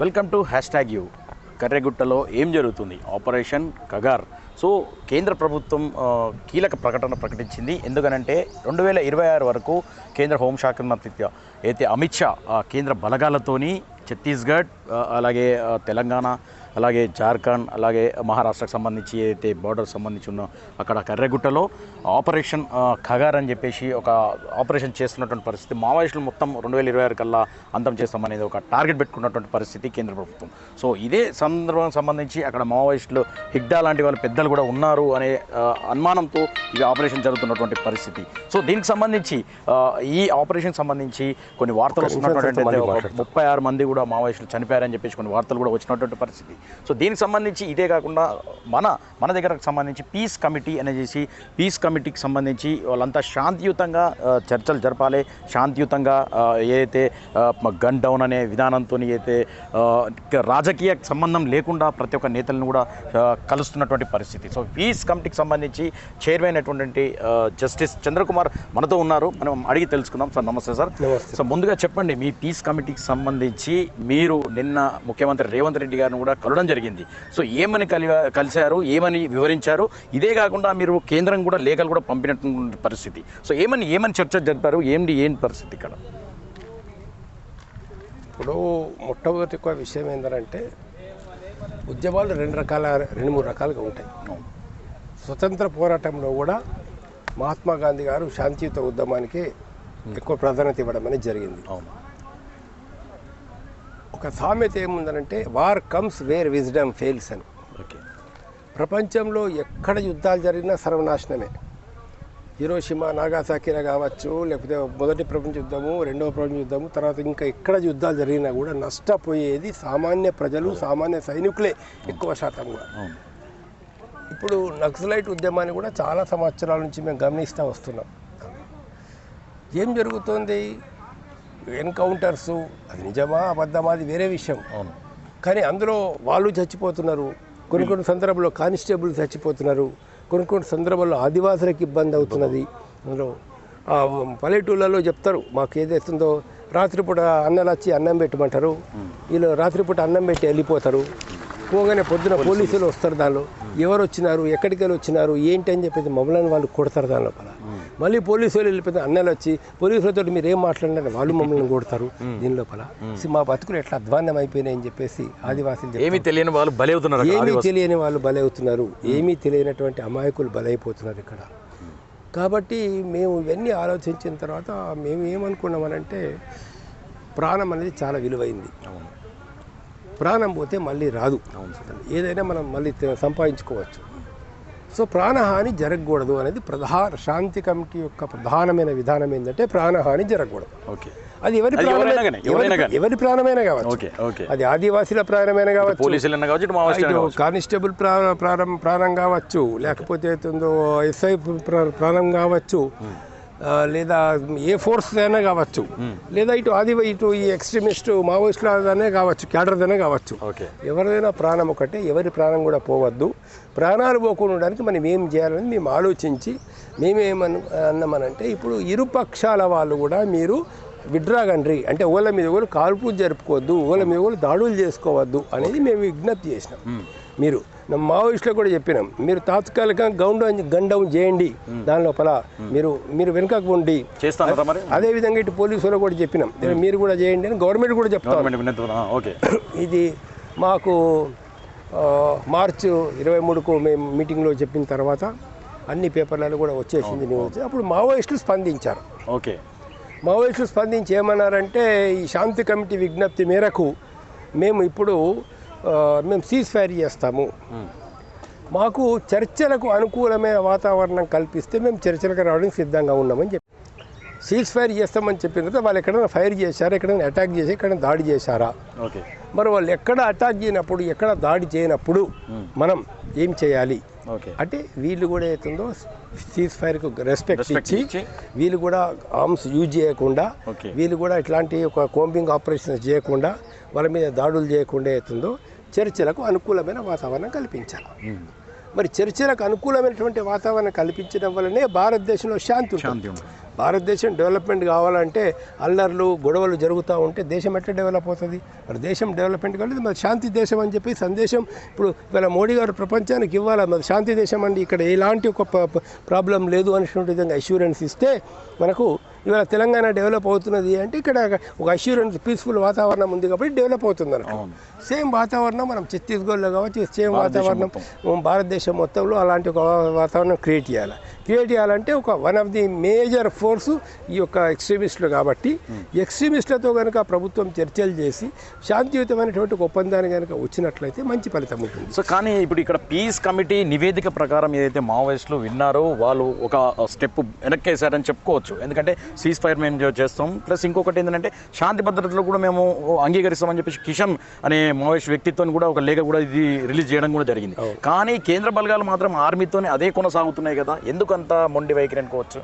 Welcome to hashtag U. కర్రెగుట్టలో ఏం జరుగుతుంది? Operation Kagar. So కేంద్ర ప్రభుత్వం కీలక ప్రకటన ప్రకటించింది. ఎందుకనంటే రెండు వేల ఇరవై ఆరు వరకు కేంద్ర హోంశాఖ మంత్రి అయితే అమిత్ షా కేంద్ర బలగాలతోని ఛత్తీస్గఢ్ అలాగే తెలంగాణ అలాగే జార్ఖండ్ అలాగే మహారాష్ట్రకు సంబంధించి ఏదైతే బార్డర్ సంబంధించి ఉన్న అక్కడ కర్రెగుట్టలో ఆపరేషన్ ఖగార్ అని చెప్పేసి ఒక ఆపరేషన్ చేస్తున్నటువంటి పరిస్థితి. మావోయిస్టులు మొత్తం రెండు వేల ఇరవై ఆరు కల్లా అంతం చేస్తామనేది ఒక టార్గెట్ పెట్టుకున్నటువంటి పరిస్థితి కేంద్ర ప్రభుత్వం. సో ఇదే సందర్భం సంబంధించి అక్కడ మావోయిస్టులు హిగ్డా లాంటి వాళ్ళ పెద్దలు కూడా ఉన్నారు అనే అనుమానంతో ఈ ఆపరేషన్ జరుగుతున్నటువంటి పరిస్థితి. సో దీనికి సంబంధించి ఈ ఆపరేషన్ సంబంధించి కొన్ని వార్తలు వస్తున్నటువంటి ముప్పై ఆరు మంది కూడా మావోయిస్టులు చనిపోయారని చెప్పేసి కొన్ని వార్తలు కూడా వచ్చినటువంటి పరిస్థితి. సో దీనికి సంబంధించి ఇదే కాకుండా మన మన దగ్గరకు సంబంధించి పీస్ కమిటీ అనేసి పీస్ కమిటీకి సంబంధించి వాళ్ళంతా శాంతియుతంగా చర్చలు జరపాలి. శాంతియుతంగా ఏదైతే గన్ డౌన్ అనే విధానంతో అయితే రాజకీయ సంబంధం లేకుండా ప్రతి ఒక్క నేతలను కూడా కలుస్తున్నటువంటి పరిస్థితి. సో పీస్ కమిటీకి సంబంధించి చైర్మన్ అయినటువంటి జస్టిస్ చంద్రకుమార్ మనతో ఉన్నారు. మనం అడిగి తెలుసుకుందాం. సార్ నమస్తే సార్. సో ముందుగా చెప్పండి మీ పీస్ కమిటీకి సంబంధించి మీరు నిన్న ముఖ్యమంత్రి రేవంత్ రెడ్డి గారిని కూడా కలవడం జరిగింది. సో ఏమని కలి కలిశారు? ఏమని వివరించారు? ఇదే కాకుండా మీరు కేంద్రం కూడా లేఖలు కూడా పంపినటువంటి పరిస్థితి. సో ఏమని ఏమని చర్చ జరిపారు? ఏంటి ఏంటి పరిస్థితి ఇక్కడ? ఇప్పుడు మొట్టమొదటి ఒక విషయం ఏంటంటే ఉద్యమాలు రెండు రకాల రెండు మూడు రకాలుగా ఉంటాయి. స్వతంత్ర పోరాటంలో కూడా మహాత్మా గాంధీ గారు శాంతియుత ఉద్యమానికి ఎక్కువ ప్రాధాన్యత ఇవ్వడం అనేది జరిగింది. అవును. ఒక సామెత ఏముందనంటే war comes where wisdom fails అని. ఓకే. ప్రపంచంలో ఎక్కడ యుద్ధాలు జరిగినా సర్వనాశనమే. హిరోషిమా నాగాసాకిరా కావచ్చు లేకపోతే మొదటి ప్రపంచ యుద్ధము రెండవ ప్రపంచ యుద్ధము తర్వాత ఇంకా ఎక్కడ యుద్ధాలు జరిగినా కూడా నష్టపోయేది సామాన్య ప్రజలు సామాన్య సైనికులే ఎక్కువ శాతం కూడా. ఇప్పుడు నక్సలైట్ ఉద్యమాన్ని కూడా చాలా సంవత్సరాల నుంచి మేము గమనిస్తూ వస్తున్నాం. ఏం జరుగుతుంది? ఎన్కౌంటర్స్ అది నిజమా అబద్ధమా అది వేరే విషయం. అవును. కానీ అందులో వాళ్ళు చచ్చిపోతున్నారు కొన్ని కొన్ని సందర్భాల్లో కానిస్టేబుల్ చచ్చిపోతున్నారు కొన్ని కొన్ని సందర్భాల్లో ఆదివాసులకు ఇబ్బంది అవుతున్నది. అందులో పల్లెటూళ్ళలో చెప్తారు మాకు ఏదైతుందో రాత్రిపూట అన్నలు వచ్చి అన్నం పెట్టమంటారు. వీళ్ళు రాత్రిపూట అన్నం పెట్టి వెళ్ళిపోతారు. పోగానే పొద్దున పోలీసులు. వస్తారు దానిలో. ఎవరు వచ్చినారు? ఎక్కడికి వెళ్ళి వచ్చినారు? ఏంటి అని చెప్పేసి మమ్మల్ని వాళ్ళు కొడతారు దాని లోపల మళ్ళీ పోలీసు వాళ్ళు వెళ్ళిపోతే అన్నలు వచ్చి పోలీసులతో మీరు ఏం మాట్లాడినారు? వాళ్ళు మమ్మల్ని కొడతారు దీని లోపల. మా బతుకులు ఎట్లా అధ్వాన్నం అయిపోయినాయి అని చెప్పేసి ఆదివాసులు. ఏమీ తెలియని వాళ్ళు బలి అవుతున్నారు అక్కడ ఏమీ. తెలియని వాళ్ళు బలవుతున్నారు. ఏమీ తెలియనటువంటి అమాయకులు బలైపోతున్నారు ఇక్కడ. కాబట్టి మేము ఇవన్నీ ఆలోచించిన తర్వాత మేము ఏమనుకున్నామనంటే ప్రాణం అనేది చాలా విలువైంది. అవును. ప్రాణం పోతే మళ్ళీ రాదు. ఏదైనా మనం మళ్ళీ సంపాదించుకోవచ్చు. సో ప్రాణహాని జరగకూడదు అనేది ప్రధాన శాంతి కమిటీ యొక్క ప్రధానమైన విధానం ఏంటంటే ప్రాణహాని జరగకూడదు. ఓకే. అది ఎవరి ఎవరి- ప్రాణమైనా కావచ్చు. అది ఆదివాసీల ప్రాణమైనా కావచ్చు. కానిస్టేబుల్ ప్రా- ప్రాణం ప్రాణం కావచ్చు. లేకపోతే ఎస్ఐ ప్ర- ప్రాణం కావచ్చు. లేదా ఏ ఫోర్స్ అయినా కావచ్చు. లేదా ఇటు అది ఇటు ఈ ఎక్స్ట్రీమిస్ట్ మావోయిస్టులనే కావచ్చు క్యాడర్దనే కావచ్చు. ఎవరిదైనా ప్రాణం ఒకటే ఎవరి ప్రాణం కూడా పోవద్దు. ప్రాణాలు పోకుండా ఉండడానికి మనం ఏం చేయాలని మేము ఆలోచించి మేమేమన్ అన్నామనంటే ఇప్పుడు ఇరుపక్షాల వాళ్ళు కూడా మీరు విడ్రా కండ్రి అంటే ఓల మీద కూడా కాల్పులు జరుపుకోవద్దు ఓల మీద కూడా దాడులు చేసుకోవద్దు అనేది మేము విజ్ఞప్తి చేసినాం. మీరు మావోయిస్టులకు కూడా చెప్పినాం. మీరు తాత్కాలికంగా గౌండ్ గన్ డౌన్ చేయండి దాని లోపల మీరు మీరు వెనుకకు ఉండి. అదే విధంగా ఇటు పోలీసులు కూడా చెప్పినాం. మీరు కూడా చేయండి అని గవర్నమెంట్ కూడా చెప్తాం. ఇది మాకు మార్చి ఇరవై మూడుకు మేము మీటింగ్లో చెప్పిన తర్వాత అన్ని పేపర్లలో కూడా వచ్చేసింది న్యూస్ అప్పుడు మావోయిస్టులు స్పందించారు. ఓకే. మావోయిస్టులు స్పందించి ఏమన్నారంటే ఈ శాంతి కమిటీ విజ్ఞప్తి మేరకు మేము ఇప్పుడు మేము సీజ్ ఫైర్ చేస్తాము. మాకు చర్చలకు అనుకూలమైన వాతావరణం కల్పిస్తే మేము చర్చలకు రావడానికి సిద్ధంగా ఉన్నామని చెప్పి. సీజ్ ఫైర్ చేస్తామని చెప్పిన తర్వాత వాళ్ళు ఎక్కడైనా ఫైర్ చేశారా? ఎక్కడైనా అటాక్ చేసి ఎక్కడైనా దాడి చేశారా? ఓకే. మరి వాళ్ళు ఎక్కడ అటాక్ చేయనప్పుడు ఎక్కడ దాడి చేయనప్పుడు మనం ఏం చేయాలి? అంటే వీళ్ళు కూడా అవుతుందో సీజ్ ఫైర్కు రెస్పెక్ట్ ఇచ్చి. వీళ్ళు కూడా ఆర్మ్స్ యూజ్ చేయకుండా వీళ్ళు కూడా ఇట్లాంటి ఒక కోంబింగ్ ఆపరేషన్స్ చేయకుండా వాళ్ళ మీద దాడులు చేయకుండా అవుతుందో చర్చలకు అనుకూలమైన వాతావరణం కల్పించాలి. మరి చర్చలకు అనుకూలమైనటువంటి వాతావరణం కల్పించడం వల్లనే భారతదేశంలో శాంతి ఉంటుంది. భారతదేశం డెవలప్మెంట్ కావాలంటే అల్లర్లు గొడవలు జరుగుతూ ఉంటే దేశం ఎట్లా డెవలప్ అవుతుంది? మరి దేశం డెవలప్మెంట్ కాలేదు మరి శాంతి దేశం అని చెప్పి సందేశం ఇప్పుడు ఇవాళ మోడీ గారు ప్రపంచానికి ఇవ్వాలి? మరి శాంతి దేశం అండి ఇక్కడ ఎలాంటి ఒక ప్రాబ్లం లేదు అనేటువంటి విధంగా అష్యూరెన్స్ ఇస్తే మనకు ఇవాళ తెలంగాణ డెవలప్ అవుతున్నది అంటే ఇక్కడ ఒక అష్యూరెన్స్ పీస్ఫుల్ వాతావరణం ఉంది కాబట్టి డెవలప్ అవుతుంది అవును. సేమ్ వాతావరణం మనం ఛత్తీస్గఢ్లో కావచ్చు సేమ్ వాతావరణం భారతదేశం మొత్తంలో అలాంటి ఒక వాతావరణం క్రియేట్ చేయాలి. క్రియేట్ చేయాలంటే ఒక one of the major force ఈ యొక్క ఎక్స్ట్రీమిస్టులు కాబట్టి ఎక్స్ట్రీమిస్టులతో కనుక ప్రభుత్వం చర్చలు చేసి శాంతియుతమైనటువంటి ఒక ఒప్పందాన్ని కనుక వచ్చినట్లయితే మంచి ఫలితం ఉంటుంది. సో కానీ ఇప్పుడు ఇక్కడ పీస్ కమిటీ నివేదిక ప్రకారం ఏదైతే మావోయిస్టులు విన్నారో వాళ్ళు ఒక స్టెప్ వెనక్కేసారని చెప్పుకోవచ్చు. ఎందుకంటే సీజ్ ఫైర్ మేము చేస్తాం. ప్లస్ ఇంకొకటి ఏంటంటే శాంతి భద్రతలు కూడా మేము అంగీకరిస్తామని చెప్పేసి కిషన్ అనే మావోయిస్ట్ వ్యక్తిత్వం కూడా ఒక లేఖ కూడా ఇది రిలీజ్ చేయడం కూడా జరిగింది. కానీ కేంద్ర బలగాలు మాత్రం ఆర్మీతోనే అదే కొనసాగుతున్నాయి కదా. ఎందుకంత మొండి వైఖరి అనుకోవచ్చు?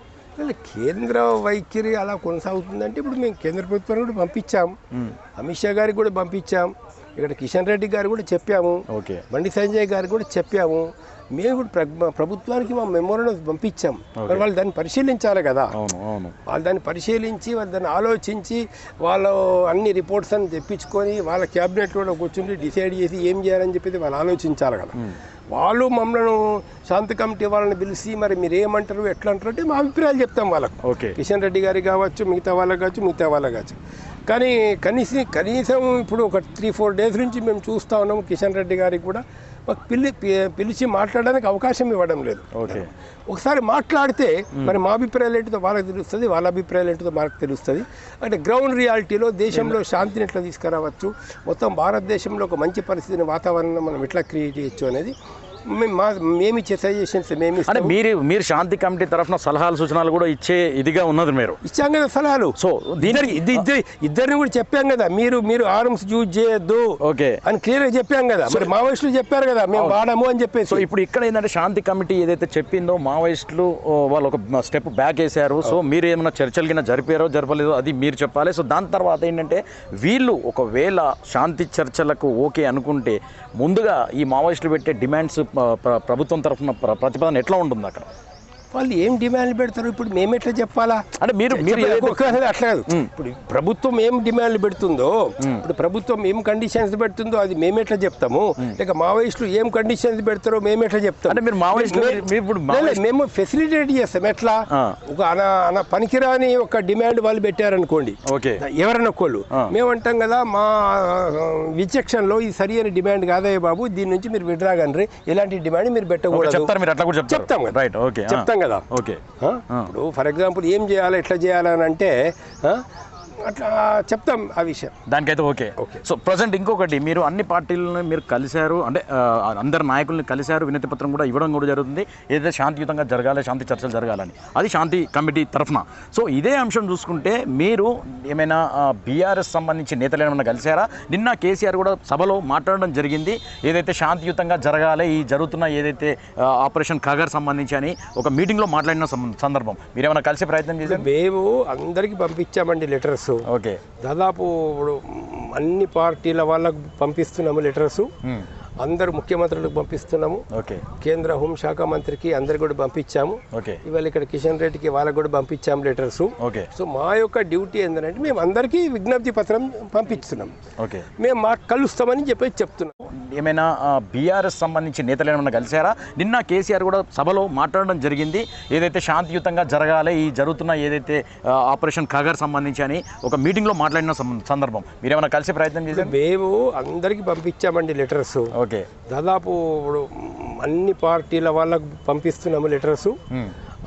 కేంద్ర వైఖరి అలా కొనసాగుతుందంటే ఇప్పుడు మేము కేంద్ర ప్రభుత్వాన్ని కూడా పంపించాం. అమిత్ షా గారికి కూడా పంపించాం. ఇక్కడ కిషన్ రెడ్డి గారు కూడా చెప్పాము. ఓకే. బండి సంజయ్ గారికి కూడా చెప్పాము. మేము కూడా ప్ర- ప్రభుత్వానికి మా మెమోరాండం పంపించాం. మరి వాళ్ళు దాన్ని పరిశీలించాలి కదా. వాళ్ళు దాన్ని పరిశీలించి వాళ్ళు దాన్ని ఆలోచించి వాళ్ళు అన్ని రిపోర్ట్స్ అని తెప్పించుకొని వాళ్ళ క్యాబినెట్లో కూర్చుని డిసైడ్ చేసి ఏం చేయాలని చెప్పేది వాళ్ళు ఆలోచించాలి కదా. వాళ్ళు మమ్మల్ని శాంతి కమిటీ వాళ్ళని పిలిచి మరి మీరు ఏమంటారు ఎట్లా అంటారు అంటే మా అభిప్రాయాలు చెప్తాం వాళ్ళకు. ఓకే. కిషన్ రెడ్డి గారికి కావచ్చు మిగతా వాళ్ళకి కావచ్చు మిగతా వాళ్ళకి కావచ్చు. కానీ కనీసం కనీసం ఇప్పుడు ఒక త్రీ ఫోర్ డేస్ నుంచి మేము చూస్తూ ఉన్నాము కిషన్ రెడ్డి గారికి కూడా. పిలి పిలిచి మాట్లాడడానికి అవకాశం ఇవ్వడం లేదు. ఓకే. ఒకసారి మాట్లాడితే మరి మా అభిప్రాయాలు ఏంటిదో వాళ్ళకి తెలుస్తుంది వాళ్ళ అభిప్రాయాలు ఏంటిదో మనకు తెలుస్తుంది. అంటే గ్రౌండ్ రియాలిటీలో దేశంలో శాంతిని ఎట్లా తీసుకురావచ్చు? మొత్తం భారతదేశంలో ఒక మంచి పరిస్థితిని వాతావరణం మనం ఎట్లా క్రియేట్ చేయొచ్చు అనేది మేము మా మేమిచ్చే సజెషన్స్ మేము అంటే మీరు మీరు శాంతి కమిటీ తరఫున సలహాలు సూచనలు కూడా ఇచ్చే ఇదిగా ఉన్నది మీరు. ఇచ్చాం కదా సలహాలు. సో దీనికి ఇది ఇద్దరు ఇద్దరిని కూడా చెప్పాం కదా మీరు మీరు ఆర్మ్స్ యూజ్ చేయొద్దు ఓకే. అని క్లియర్గా చెప్పాం కదా. మరి మావోయిస్టులు చెప్పారు కదా మేము వాడము అని సో చెప్పేసి ఇప్పుడు ఇక్కడ ఏంటంటే శాంతి కమిటీ ఏదైతే చెప్పిందో మావోయిస్టులు వాళ్ళు ఒక స్టెప్ బ్యాక్ వేసారు సో మీరు ఏమైనా చర్చలు కింద జరిపారో జరపలేదో అది మీరు చెప్పాలి. సో దాని తర్వాత ఏంటంటే వీళ్ళు ఒకవేళ శాంతి చర్చలకు ఓకే అనుకుంటే ముందుగా ఈ మావోయిస్టులు పెట్టే డిమాండ్స్ ప్రభుత్వం తరఫున ప్ర- ప్రతిపాదన ఎట్లా ఉంటుంది అక్కడ వాళ్ళు ఏం డిమాండ్లు పెడతారు? ఇప్పుడు మేము ఎట్లా చెప్పాలా? అంటే మీరు మీరు కాదు. ఇప్పుడు ప్రభుత్వం ఏం డిమాండ్లు పెడుతుందో ఇప్పుడు ప్రభుత్వం ఏం కండిషన్స్ పెడుతుందో అది మేము ఎట్లా చెప్తాము? లేక మావోయిస్టులు ఏం కండిషన్స్ పెడతారో మేము ఎట్లా చెప్తాం అంటే మీరు మావోయిస్టులు మావోయిస్ట్ మేము ఫెసిలిటేట్ చేస్తాం. ఎట్లా. ఒక అన పనికిరాని ఒక డిమాండ్ వాళ్ళు పెట్టారనుకోండి. ఓకే. ఎవరన్నా ఒకళ్ళు. మేము అంటాం కదా మా విచక్షణలో ఇది సరి అయిన డిమాండ్ కాదయ్య బాబు దీని నుంచి మీరు విడ్రా ఎలాంటి డిమాండ్ మీరు పెట్టకూడదు. చెప్తాం కదా. రైట్ ఓకే ఆ. చెప్తాం కదా ఓకే? ఇప్పుడు ఫర్ ఎగ్జాంపుల్ ఏం చేయాలి ఎట్లా చేయాలని అంటే ఆ? అట్లా చెప్తాం ఆ విషయం. దానికైతే ఓకే. ఓకే. సో ప్రజెంట్ ఇంకొకటి మీరు అన్ని పార్టీలను మీరు కలిశారు అంటే అందరు నాయకుల్ని కలిశారు వినతి పత్రం కూడా ఇవ్వడం కూడా జరుగుతుంది. ఏదైతే శాంతియుతంగా జరగాలి శాంతి చర్చలు జరగాలని. అది శాంతి కమిటీ తరఫున. సో ఇదే అంశం చూసుకుంటే మీరు ఏమైనా బీఆర్ఎస్ సంబంధించి నేతలు ఏమైనా కలిశారా? నిన్న కేసీఆర్ కూడా సభలో మాట్లాడడం జరిగింది. ఏదైతే శాంతియుతంగా జరగాలి ఈ జరుగుతున్న ఏదైతే ఆపరేషన్ ఖగర్ సంబంధించి అని ఒక మీటింగ్లో మాట్లాడిన సందర్భం. మీరు ఏమైనా కలిసే ప్రయత్నం చేశారు? మేము అందరికి పంపించామండి లెటర్స్. ఓకే. దాదాపు ఇప్పుడు అన్ని పార్టీల వాళ్ళకు పంపిస్తున్నాము లెటర్స్. అందరు ముఖ్యమంత్రులకు పంపిస్తున్నాము. ఓకే. కేంద్ర హోంశాఖ మంత్రికి అందరికి కూడా పంపించాము. ఓకే. ఇవాళ ఇక్కడ కిషన్ రెడ్డికి వాళ్ళకు కూడా పంపించాము లెటర్స్. ఓకే. సో మా యొక్క డ్యూటీ ఏంటంటే మేము అందరికీ విజ్ఞప్తి పత్రం పంపిస్తున్నాం. ఓకే. మేము మా కలుస్తామని చెప్పేసి చెప్తున్నాం. ఏమైనా బీఆర్ఎస్ సంబంధించి నేతలు ఏమైనా కలిశారా? నిన్న కేసీఆర్ కూడా సభలో మాట్లాడడం జరిగింది. ఏదైతే శాంతియుతంగా జరగాలి ఈ జరుగుతున్న ఏదైతే ఆపరేషన్ ఖగర్ సంబంధించి అని ఒక మీటింగ్లో మాట్లాడిన సందర్భం. మీరు ఏమైనా కలిసే ప్రయత్నం చేశారు? మేము అందరికి పంపించామండి లెటర్స్. ఓకే దాదాపు ఇప్పుడు అన్ని పార్టీల వాళ్ళకు పంపిస్తున్నాము లెటర్స్.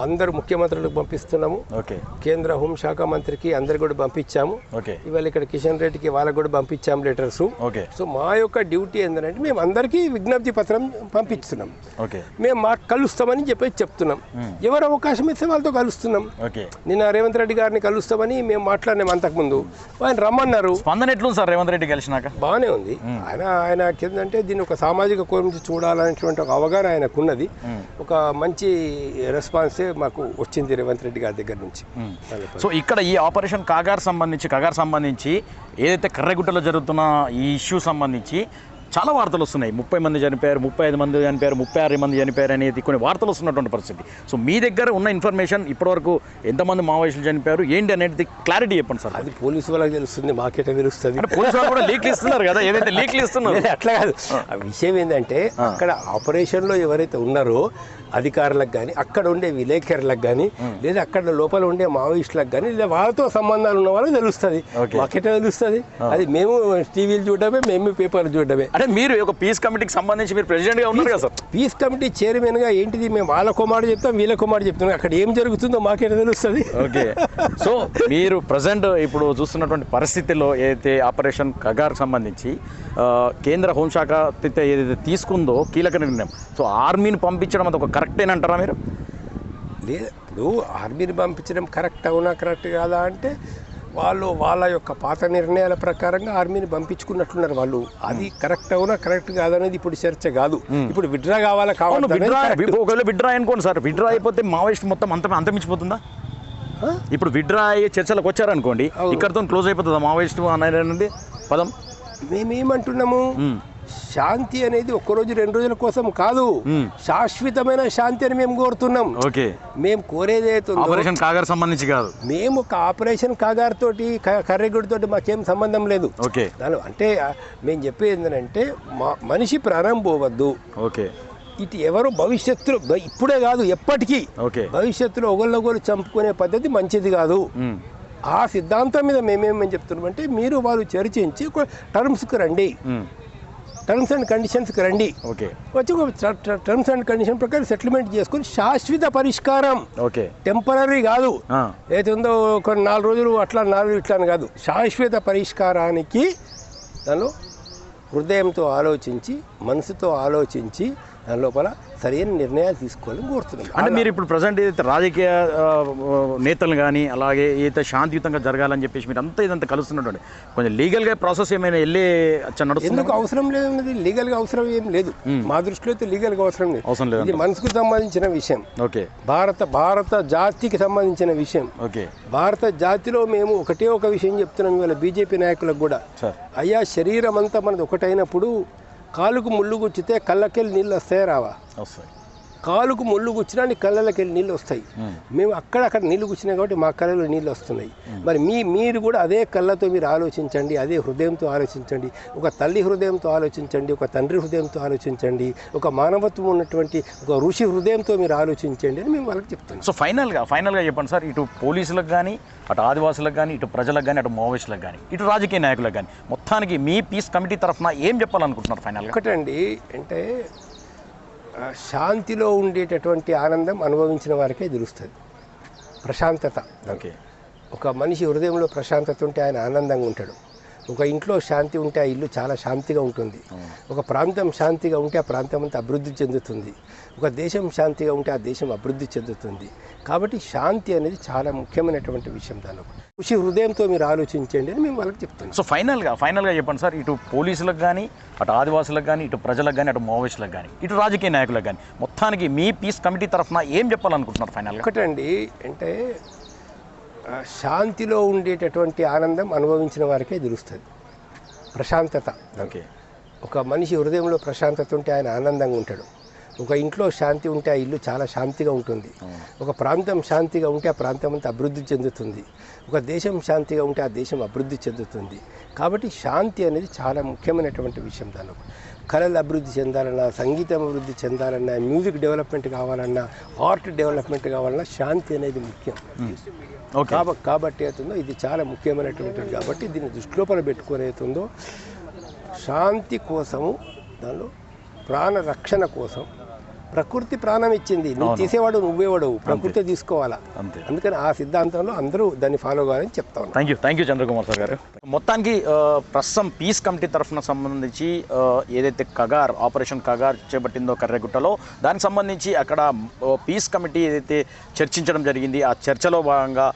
అందరు ముఖ్యమంత్రులకు పంపిస్తున్నాము. ఓకే. కేంద్ర హోంశాఖ మంత్రికి అందరికి కూడా పంపించాము. ఇవాళ ఇక్కడ కిషన్ రెడ్డికి వాళ్ళకు కూడా పంపించాము లెటర్స్. సో మా యొక్క డ్యూటీ ఏంటంటే మేము అందరికీ విజ్ఞప్తి పత్రం పంపిస్తున్నాం. ఓకే. మేము మా కలుస్తామని చెప్పేసి చెప్తున్నాం. ఎవరు అవకాశం ఇస్తే వాళ్ళతో కలుస్తున్నాం. నిన్న రేవంత్ రెడ్డి గారిని కలుస్తామని మేము మాట్లాడినాం అంతకుముందు. ఆయన రమ్మన్నారు. స్పందన సార్ రేవంత్ రెడ్డి కలిసినాక బాగానే ఉంది. ఆయన ఆయన ఏంటంటే దీన్ని ఒక సామాజిక కోణం చూడాలనేటువంటి ఒక అవగాహన ఆయనకు ఉన్నది ఒక మంచి రెస్పాన్సే మాకు వచ్చింది రేవంత్ రెడ్డి గారి దగ్గర నుంచి. సో ఇక్కడ ఈ ఆపరేషన్ కాగార్ సంబంధించి కగార్ సంబంధించి ఏదైతే కర్రగుట్టలో జరుగుతున్న ఈ ఇష్యూ సంబంధించి చాలా వార్తలు వస్తున్నాయి. ముప్పై మంది చనిపోయారు ముప్పై ఐదు మంది చనిపోయారు ముప్పై ఆరు మంది చనిపోయారు అనేది కొన్ని వార్తలు వస్తున్నటువంటి పరిస్థితి. సో మీ దగ్గర ఉన్న ఇన్ఫర్మేషన్ ఇప్పటివరకు ఎంతమంది మావోయిస్టులు చనిపోయారు? ఏంటి అనేది క్లారిటీ చెప్పండి సార్. అది పోలీసు వాళ్ళకి తెలుస్తుంది మాకెట తెలుస్తుంది? పోలీసు వాళ్ళు కూడా లీక్లు ఇస్తున్నారు కదా ఏదైతే లీక్లు ఇస్తున్నారు. అట్లా కాదు. ఆ. విషయం ఏంటంటే అక్కడ ఆపరేషన్లో ఎవరైతే ఉన్నారో అధికారులకు కానీ అక్కడ ఉండే విలేకరులకు కానీ లేదా అక్కడ లోపల ఉండే మావోయిస్టులకు కానీ లేదా వాళ్ళతో సంబంధాలు ఉన్న వాళ్ళకి తెలుస్తుంది. మాకెట తెలుస్తుంది? అది మేము టీవీలు చూడడమే మేము పేపర్లు చూడడమే. అంటే మీరు ఒక పీస్ కమిటీకి సంబంధించి మీరు ప్రెసిడెంట్గా ఉన్నారు కదా సార్. పీస్ కమిటీ చైర్మన్గా ఏంటిది? మేము వాళ్ళ కుమారు చెప్తాం వీళ్ళ కుమారు చెప్తాం. అక్కడ ఏం జరుగుతుందో మాకెట తెలుస్తుంది. ఓకే. సో మీరు ప్రజెంట్ ఇప్పుడు చూస్తున్నటువంటి పరిస్థితుల్లో ఏదైతే ఆపరేషన్ కగార్ సంబంధించి కేంద్ర హోంశాఖ ఏదైతే తీసుకుందో కీలక నిర్ణయం. సో ఆర్మీని పంపించడం అది ఒక కరెక్టేనంటారా మీరు? లేదు ఇప్పుడు ఆర్మీని పంపించడం కరెక్ట్ అవునా కరెక్ట్ కాదా అంటే వాళ్ళు వాళ్ళ యొక్క పాత నిర్ణయాల ప్రకారంగా ఆర్మీని పంపించుకున్నట్లున్నారు వాళ్ళు. అది కరెక్ట్ అవునా కరెక్ట్ కాదనేది ఇప్పుడు చర్చ కాదు. ఇప్పుడు విడ్రా కావాలా కావాలి ఒకవేళ విడ్రా అనుకోండి సార్ విడ్రా అయిపోతే మావోయిస్ట్ మొత్తం అంత అంతమించిపోతుందా? ఇప్పుడు విడ్రా అయ్యే చర్చలకు వచ్చారనుకోండి ఇక్కడతో క్లోజ్ అయిపోతుందా మావోయిస్ట్ అనేది? పదం. మేమేమంటున్నాము? మ్మ్. శాంతి అనేది ఒక్క రోజు రెండు రోజుల కోసం కాదు. శాశ్వతమైన శాంతి అని మేము కోరుతున్నాం. ఓకే. మేము కోరేది ఆపరేషన్ కాగార్ సంబంధించి కాదు. మేము ఒక ఆపరేషన్ కాగార్ తోటి కర్రెగుడి తోటి మాకేం సంబంధం లేదు. ఓకే. దాని అంటే మేము చెప్పేది ఏంటంటే మా మనిషి ప్రాణం పోవద్దు. ఓకే. ఇటు ఎవరు భవిష్యత్తులో ఇప్పుడే కాదు ఎప్పటికీ. ఓకే. భవిష్యత్తులో ఒకళ్ళొకరు చంపుకునే పద్ధతి మంచిది కాదు. ఆ సిద్ధాంతం మీద మేమేమని చెప్తున్నామంటే మీరు వాళ్ళు చర్చించి టర్మ్స్కి రండి. టర్మ్స్ అండ్ కండిషన్స్కి రండి. ఓకే. వచ్చి ఒక టర్మ్స్ అండ్ కండిషన్ ప్రకారం సెటిల్మెంట్ చేసుకొని శాశ్వత పరిష్కారం. ఓకే. టెంపరీ కాదు. ఏదైతే ఉందో కొన్ని నాలుగు రోజులు అట్లా నాలుగు ఇట్లా అని కాదు. శాశ్వత పరిష్కారానికి దానిలో హృదయంతో ఆలోచించి మనసుతో ఆలోచించి దాని లోపల సరైన నిర్ణయాలు తీసుకోవాలని కోరుతున్నాం. అంటే మీరు ఇప్పుడు ప్రజెంట్ ఏదైతే రాజకీయ నేతలు కానీ అలాగే ఏదైతే శాంతియుతంగా జరగాలని చెప్పేసి మీరు అంతా ఇదంతా కలుస్తున్నటువంటి కొంచెం లీగల్గా ప్రాసెస్ ఏమైనా వెళ్ళే ఎందుకు అవసరం లేదన్నది లీగల్గా అవసరం ఏం లేదు. మా దృష్టిలో అయితే లీగల్గా అవసరం లేదు. అవసరం లేదు ఇది మనసుకు సంబంధించిన విషయం. ఓకే. భారత భారత జాతికి సంబంధించిన విషయం. ఓకే. భారత జాతిలో మేము ఒకటే ఒక విషయం చెప్తున్నాం ఇవాళ బీజేపీ నాయకులకు కూడా. సార్. అయ్యా శరీరం అంతా మనది ఒకటైనప్పుడు కాలుకు ముళ్ళు గుచ్చితే కళ్ళకెళ్ళి నీళ్ళు వస్తాయి రావా వస్తాయి. కాలుకు ముళ్ళు గుచ్చినా నీ కళ్ళకెళ్ళి నీళ్ళు వస్తాయి. మ్మ్. అక్కడక్కడ నీళ్ళు కూర్చున్నాయి కాబట్టి మా కళ్ళలో నీళ్ళు వస్తున్నాయి. మరి మీ మీరు కూడా అదే కళ్ళతో మీరు ఆలోచించండి అదే హృదయంతో ఆలోచించండి ఒక తల్లి హృదయంతో ఆలోచించండి ఒక తండ్రి హృదయంతో ఆలోచించండి ఒక మానవత్వం ఉన్నటువంటి ఒక ఋషి హృదయంతో మీరు ఆలోచించండి అని మేము వాళ్ళకి చెప్తున్నాం. సో ఫైనల్గా ఫైనల్గా చెప్పండి సార్ ఇటు పోలీసులకు కానీ అటు ఆదివాసులకు కానీ ఇటు ప్రజలకు కానీ అటు మావోయిస్టులకు కానీ ఇటు రాజకీయ నాయకులకు కానీ మొత్తానికి మీ పీస్ కమిటీ తరఫున ఏం చెప్పాలనుకుంటున్నారు ఫైనల్గా ఒకటండి అంటే శాంతిలో ఉండేటటువంటి ఆనందం అనుభవించిన వారికే తెలుస్తుంది. ప్రశాంతత. ఓకే. ఒక మనిషి హృదయంలో ప్రశాంతత ఉంటే ఆయన ఆనందంగా ఉంటాడు. ఒక ఇంట్లో శాంతి ఉంటే ఆ ఇల్లు చాలా శాంతిగా ఉంటుంది. ఒక ప్రాంతం శాంతిగా ఉంటే ఆ ప్రాంతం అంతా అభివృద్ధి చెందుతుంది. ఒక దేశం శాంతిగా ఉంటే ఆ దేశం అభివృద్ధి చెందుతుంది. కాబట్టి శాంతి అనేది చాలా ముఖ్యమైనటువంటి విషయం దానిలో. కృషి హృదయంతో మీరు ఆలోచించండి అని మేము వాళ్ళకి చెప్తున్నాం. సో ఫైనల్గా ఫైనల్గా చెప్పండి సార్. ఇటు పోలీసులకు కానీ అటు ఆదివాసులకు కానీ ఇటు ప్రజలకు కానీ అటు మావోయిస్టులకు కానీ ఇటు రాజకీయ నాయకులకు కానీ మొత్తానికి మీ పీస్ కమిటీ తరఫున ఏం చెప్పాలనుకుంటున్నారు ఫైనల్గా ఒకటండి అంటే శాంతిలో ఉండేటటువంటి ఆనందం అనుభవించిన వారికే తెలుస్తుంది. ప్రశాంతత. ఓకే. ఒక మనిషి హృదయంలో ప్రశాంతత ఉంటే ఆయన ఆనందంగా ఉంటాడు. ఒక ఇంట్లో శాంతి ఉంటే ఆ ఇల్లు చాలా శాంతిగా ఉంటుంది. ఒక ప్రాంతం శాంతిగా ఉంటే ఆ ప్రాంతం అంతా అభివృద్ధి చెందుతుంది. ఒక దేశం శాంతిగా ఉంటే ఆ దేశం అభివృద్ధి చెందుతుంది. కాబట్టి శాంతి అనేది చాలా ముఖ్యమైనటువంటి విషయం దానిలో. కళలు అభివృద్ధి చెందాలన్నా సంగీతం అభివృద్ధి చెందాలన్నా మ్యూజిక్ డెవలప్మెంట్ కావాలన్నా ఆర్ట్ డెవలప్మెంట్ కావాలన్నా శాంతి అనేది ముఖ్యం. కాబట్టి అవుతుందో ఇది చాలా ముఖ్యమైనటువంటిది కాబట్టి దీన్ని దృష్టిలోపల పెట్టుకొని అవుతుందో శాంతి కోసము దానిలో ప్రాణ రక్షణ కోసం ప్రకృతి ప్రాణం ఇచ్చింది. నువ్వు తీసేవాడు నువ్వేవాడు ప్రకృతి తీసుకోవాలా? అంతే. అందుకని ఆ సిద్ధాంతంలో అందరూ దాన్ని ఫాలో కావాలని చెప్తా ఉన్నాను thank you thank you Chandrakumar sir గారు. మొత్తానికి ప్రస్తుతం పీస్ కమిటీ తరఫున సంబంధించి ఏదైతే కగార్ ఆపరేషన్ కగార్ చేపట్టిందో కర్రెగుట్టలో దానికి సంబంధించి అక్కడ పీస్ కమిటీ ఏదైతే చర్చించడం జరిగింది ఆ చర్చలో భాగంగా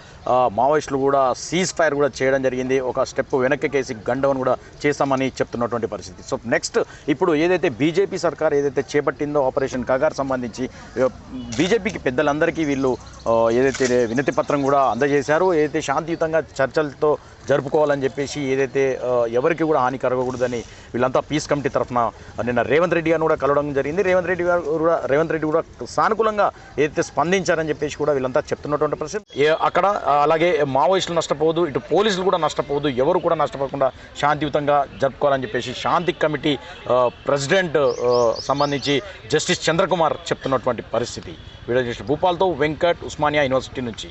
మావోయిస్టులు కూడా సీజ్ ఫైర్ కూడా చేయడం జరిగింది. ఒక స్టెప్ వెనక్కేసి గండవన్ కూడా చేస్తామని చెప్తున్నటువంటి పరిస్థితి. సో నెక్స్ట్ ఇప్పుడు ఏదైతే బీజేపీ సర్కార్ ఏదైతే చేపట్టిందో ఆపరేషన్ కగార్ సంబంధించి బీజేపీకి పెద్దలందరికీ వీళ్ళు ఏదైతే వినతి పత్రం కూడా అందజేశారు ఏదైతే శాంతియుతంగా చర్చలతో జరుపుకోవాలని చెప్పేసి ఏదైతే ఎవరికి కూడా హాని కలగకూడదని వీళ్ళంతా పీస్ కమిటీ తరఫున నిన్న రేవంత్ రెడ్డి గారిని కూడా కలవడం జరిగింది. రేవంత్ రెడ్డి గారు కూడా రేవంత్ రెడ్డి కూడా సానుకూలంగా ఏదైతే స్పందించారని చెప్పేసి కూడా వీళ్ళంతా చెప్తున్నటువంటి పరిస్థితి. అక్కడ అలాగే మావోయిస్టులు నష్టపోదు ఇటు పోలీసులు కూడా నష్టపోదు ఎవరు కూడా నష్టపోకుండా శాంతియుతంగా జరుపుకోవాలని చెప్పేసి శాంతి కమిటీ ప్రెసిడెంట్ సంబంధించి జస్టిస్ చంద్రకుమార్ చెప్తున్నటువంటి పరిస్థితి. వీడియో జస్ట్ భూపాల్తో వెంకట్ ఉస్మానియా యూనివర్సిటీ నుంచి.